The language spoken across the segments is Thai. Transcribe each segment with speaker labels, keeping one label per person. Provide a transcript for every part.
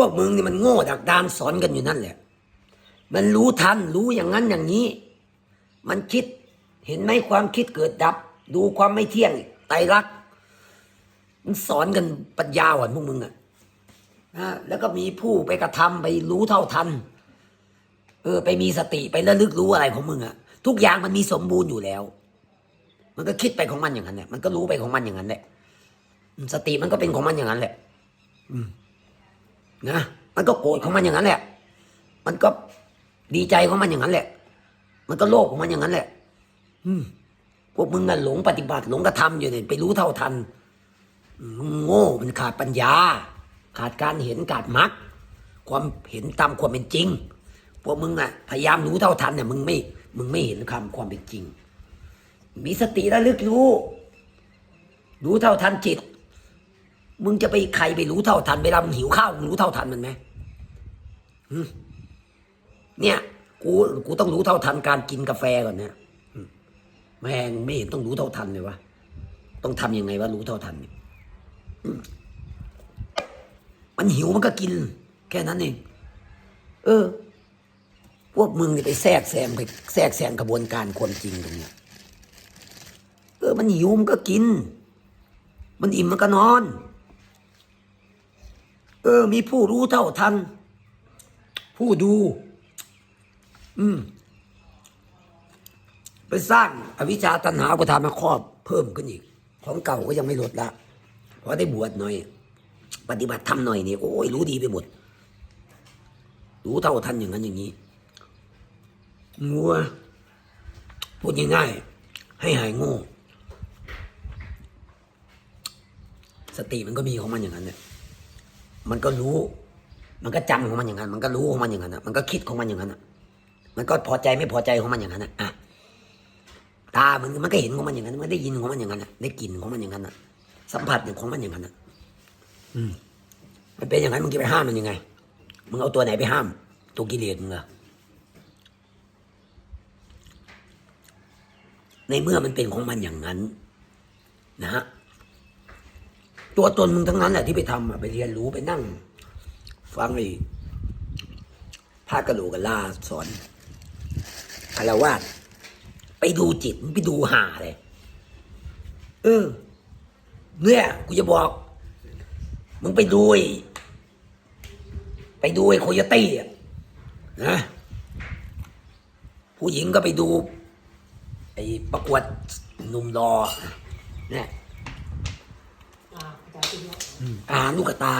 Speaker 1: วกมึงนี่มันโง่ดักดานสอนกันอยู่นั่นแหละ มันรู้ทันรู้อย่างนั้นอย่างนี้ มันคิดเห็นไหมความคิดเกิดดับ ดูความไม่เที่ยงไตรลักษณ์มันสอนกันปัญญาอ่อนพวกมึงอะนะแล้วก็มีผู้ไปกระทำไปรู้เท่าทัน เออ ไปมีสติไประลึกรู้อะไรของมึงอะทุกอย่างมันมีสมบูรณ์อยู่แล้ว มันก็คิดไปของมันอย่างนั้นแหละมันก็รู้ไปของมันอย่างนั้นแหละสติมันก็เป็นของมันอย่างนั้นแหละ อืม นะมันก็โกรธของมันอย่างนั้นแหละ มันก็ดีใจของมันอย่างนั้นแหละ มันก็โลภของมันอย่างนั้นแหละ อืมพวกมึงน่ะหลงปฏิบัติหลงกระทำอยู่เนี่ยไปรู้เท่าทันมึงโง่มันขาดปัญญา ขาดการเห็นขาดมรรคความเห็นตามความเป็นจริง พวกมึงอะพยายามรู้เท่าทันเนี่ยมึงไม่ มึงไม่เห็นคำความเป็นจริง มีสติระลึกรู้ รู้เท่าทันจิต มึงจะไปใครไปรู้เท่าทันเวลามึงหิวข้าวมึงรู้เท่าทันมันไหมเนี่ยกูกูต้องรู้เท่าทันการกินกาแฟก่อนเนี่ยแม่งไม่เห็นต้องรู้เท่าทันเลยวะต้องทำยังไงวะรู้เท่าทันเนี่ยอืมมันหิวมันก็กิน แค่นั้นเองเออ พวกมึงนี่ไปแทรกแซงไปแทรกแซงกระบวนการความจริงตรงเนี้ยเออมันหิวมันก็กิน มันอิ่มมันก็นอน เออ มีผู้รู้เท่าทัน ผู้ดู อืม ไปสร้างอวิชชาตัณหาอุปทานมาครอบเพิ่มขึ้นอีก ของเก่าก็ยังไม่ลดละเพราะได้บวชหน่อย ปฏิบัติทำหน่อยนี่โอ้ยรู้ดีไปหมด รู้เท่าทันอย่างนั้นอย่างนี้งัวพูดง่ายๆให้หายโง่สติมันก็มีของมันอย่างนั้นเนี่ย มันก็รู้ มันก็จำของมันอย่างนั้น มันก็รู้ของมันอย่างนั้นนะมันก็คิดของมันอย่างนั้นนะมันก็พอใจไม่พอใจของมันอย่างนั้นนะอะตามันมันก็เห็นของมันอย่างนั้น มันได้ยินของมันอย่างนั้นนะได้กลิ่นของมันอย่างนั้นนะสัมผัสของมันอย่างนั้นนะอืมมันเป็นอย่างนั้นมึงจะไปห้ามมันยังไง มึงเอาตัวไหนไปห้าม ตัวกิเลสมึงเหรอในเมื่อมันเป็นของมันอย่างนั้น นะฮะ ตัวตนมึงทั้งนั้นแหละที่ไปทำอะไปเรียนรู้ไปนั่ง ฟังไอ้พระกระโหลกกะลาสอนคารวาสไปดูจิตมึงไปดูหาเลยเออ เนี่ยกูจะบอก มึงไปดูไปดูไอ้โคโยตี้อะนะผู้หญิงก็ไปดู ไอ้ประกวดหนุ่มรอเนี่ย
Speaker 2: อ่าอาจารย์คิดว่า
Speaker 1: อาหารลูกกระตา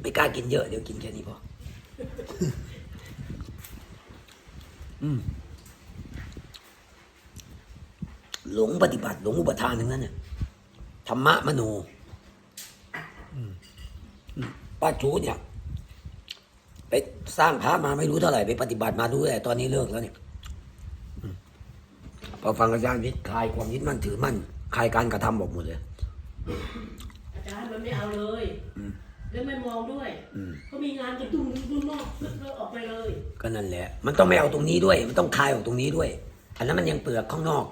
Speaker 1: ไม่กล้ากินเยอะ เดี๋ยวกินแค่นี้พออืมหลงปฏิบัติ หลงอุปทานทั้งนั้นเนี่ยธรรมะมโนอืมอืมป้าจูเนี่ย ไปสร้างพระมาไม่รู้เท่าไหร่ไปปฏิบัติมาดูแต่ตอนนี้เลิกแล้วเนี่ยอืมพอฟังอาจารย์วิทย์คลายความยึดมั่นถือมั่น คลายการกระทำบอกหมดเลย
Speaker 2: อาจารย์มันไม่เอาเลย
Speaker 1: อืม
Speaker 2: แล้วไม่มองด้วย
Speaker 1: อืม
Speaker 2: เขามีงานกระตุ้นดูนอกแล้วออกไปเลย
Speaker 1: ก็นั่นแหละ มันต้องไม่เอาตรงนี้ด้วย มันต้องคลายออกตรงนี้ด้วย อันนั้นมันยังเปลือกข้างนอก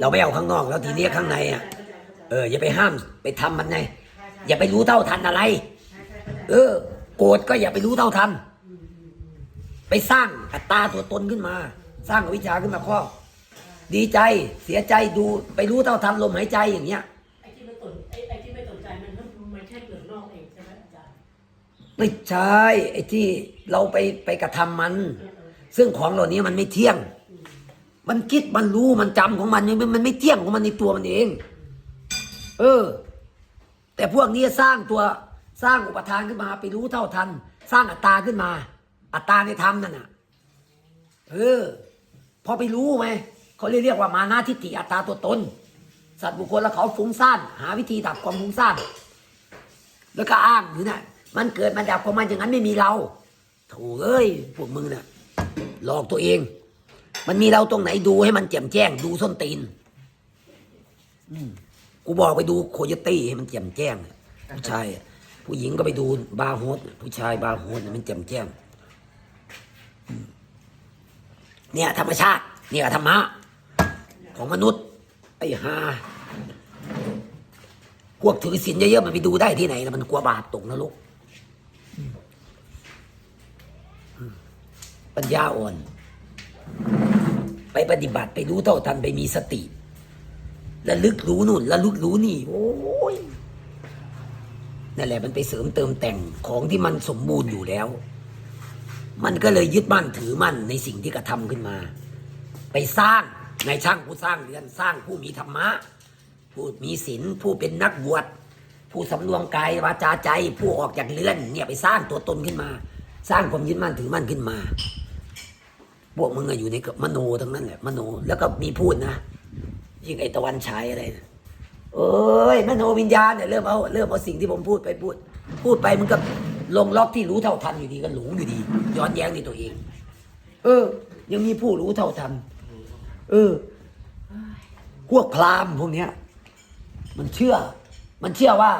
Speaker 1: เราไม่เอาข้างนอก แล้วทีนี้ข้างในอะ
Speaker 2: เข้าใจเข้าใจ
Speaker 1: เออ อย่าไปห้ามไปทำมันไง
Speaker 2: ใช่ใช่
Speaker 1: อย่าไปรู้เท่าทันอะไร
Speaker 2: ใช่ใช่เข้าใจ
Speaker 1: เออ โกรธก็อย่าไปรู้เท่าทัน ไปสร้างอัตตาตัวตนขึ้นมา สร้างอวิชชาขึ้นมาครอบ ดีใจเสียใจดูไปรู้เท่าทันลมหายใจอย่างเงี้ย
Speaker 2: ไอ้ที่ไม่สนไอ้ไอ้ที่ไม่สนใจมันมันแค่เปลือกนอกเองใช่ไหมอาจารย์
Speaker 1: ไม่ใช่ไอ้ที่เราไปไปกระทำมัน
Speaker 2: เออเออ
Speaker 1: ซึ่งของเหล่านี้มันไม่เที่ยง มันคิดมันรู้มันจำของมันมันมันไม่เที่ยงของมันในตัวมันเอง เออ แต่พวกนี้สร้างตัวสร้างอุปทานขึ้นมาไปรู้เท่าทัน สร้างอัตตาขึ้นมา อัตตาในธรรมนั่นน่ะ เออ พอไปรู้ไหม เขาเรียกว่ามานาทิฏฐิอัตตาตัวตน สัตว์บุคคลแล้วเขาฟุ้งซ่าน หาวิธีดับความฟุ้งซ่าน แล้วก็อ้างอยู่น่ะมันเกิดมาดับของมันอย่างนั้นไม่มีเราโถเอ้ยพวกมึงน่ะหลอกตัวเอง มันมีเราตรงไหนดูให้มันแจ่มแจ้ง ดูส้นตีนอืมกูบอกไปดูโคโยตี้ให้มันแจ่มแจ้งผู้ชายผู้หญิงก็ไปดูบาร์โฮสผู้ชายบาร์โฮสมันแจ่มแจ้งอืมเนี่ยธรรมชาติ เนี่ยธรรมะ ของมนุษย์ ไอ้ฮาพวกถือศีลเยอะๆมันไปดูได้ที่ไหนแล้วมันกลัวบาปตกนรกปัญญาอ่อน ไปปฏิบัติไปรู้เท่าทันไปมีสติระลึกรู้นู่นระลึกรู้นี่ โอ้ยนั่นแหละมันไปเสริมเติมแต่งของที่มันสมบูรณ์อยู่แล้ว มันก็เลยยึดมั่นถือมั่นในสิ่งที่กระทำขึ้นมา ไปสร้าง ในช่างผู้สร้างเรือนสร้างผู้มีธรรมะ ผู้มีศีลผู้เป็นนักบวชผู้สำรวมกายวาจาใจผู้ออกจากเรือนเนี่ยไปสร้างตัวตนขึ้นมา สร้างความยึดมั่นถือมั่นขึ้นมาพวกมึงอะอยู่ในกับมโนทั้งนั้นแหละมโนแล้วก็มีพูดนะยิ่งไอตะวันฉายอะไรนะเอ้ยมโนวิญญาณเนี่ยเริ่มเอาเริ่มเอาสิ่งที่ผมพูดไปพูด พูดไปมันก็ลงล็อกที่รู้เท่าทันอยู่ดีก็หลงอยู่ดี ย้อนแย้งในตัวเอง เออ ยังมีผู้รู้เท่าทัน เออ พวกพราหมณ์พวกเนี้ย มันเชื่อ มันเชื่อว่า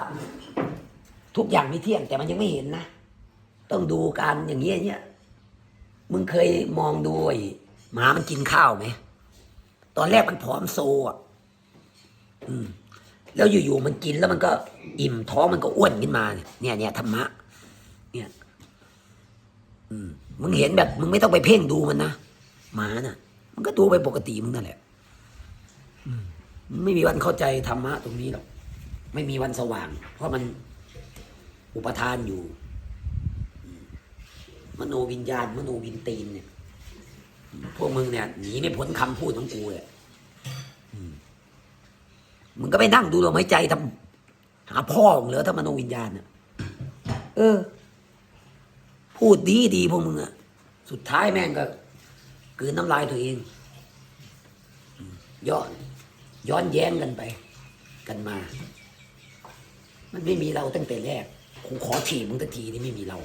Speaker 1: ทุกอย่างไม่เที่ยง แต่มันยังไม่เห็นนะ ต้องดูการอย่างเงี้ยเนี้ยมึงเคยมองดูไอ้หมามันกินข้าวไหม ตอนแรกมันผอมโซอะอืม แล้วอยู่ๆมันกินแล้วมันก็อิ่มท้องมันก็อ้วนขึ้นมา เนี่ยเนี่ยธรรมะ เนี่ย อืม มึงเห็นแบบ มึงไม่ต้องไปเพ่งดูมันนะหมาน่ะ มันก็ดูไปปกติมึงนั่นแหละไม่มีวันเข้าใจธรรมะตรงนี้หรอก ไม่มีวันสว่าง เพราะมันอุปทานอยู่ มโนวิญญาณ มโนวินตีนเนี่ย พวกมึงเนี่ยหนีไม่พ้นคำพูดของกูเลยมึงก็ไปนั่งดูลมหายใจทำหาพ่อมึงเหรอถ้ามโนวิญญาณเนี่ยเออ พูดดีดีพวกมึงอะสุดท้ายแม่งก็ กืนน้ำลายตัวเองย้อนย้อนแย้งกันไป กันมา มันไม่มีเราตั้งแต่แรกกูขอถีบมึงทันทีนี่ไม่มีเรา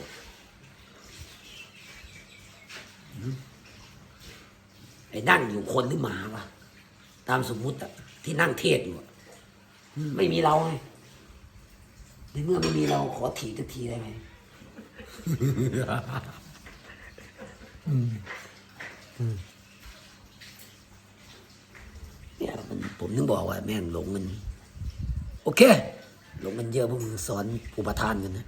Speaker 1: ไอ้นั่งอยู่คนหรือหมาวะตามสมมุติอะที่นั่งเทศอยู่ไม่มีเราไงในเมื่อไม่มีเราขอถีบทันทีได้ไหม เนี่ยมันผมนึกบอกว่าแม่งหลงกัน โอเค หลงกันเยอะพวกมึงสอนอุปทานกันนะ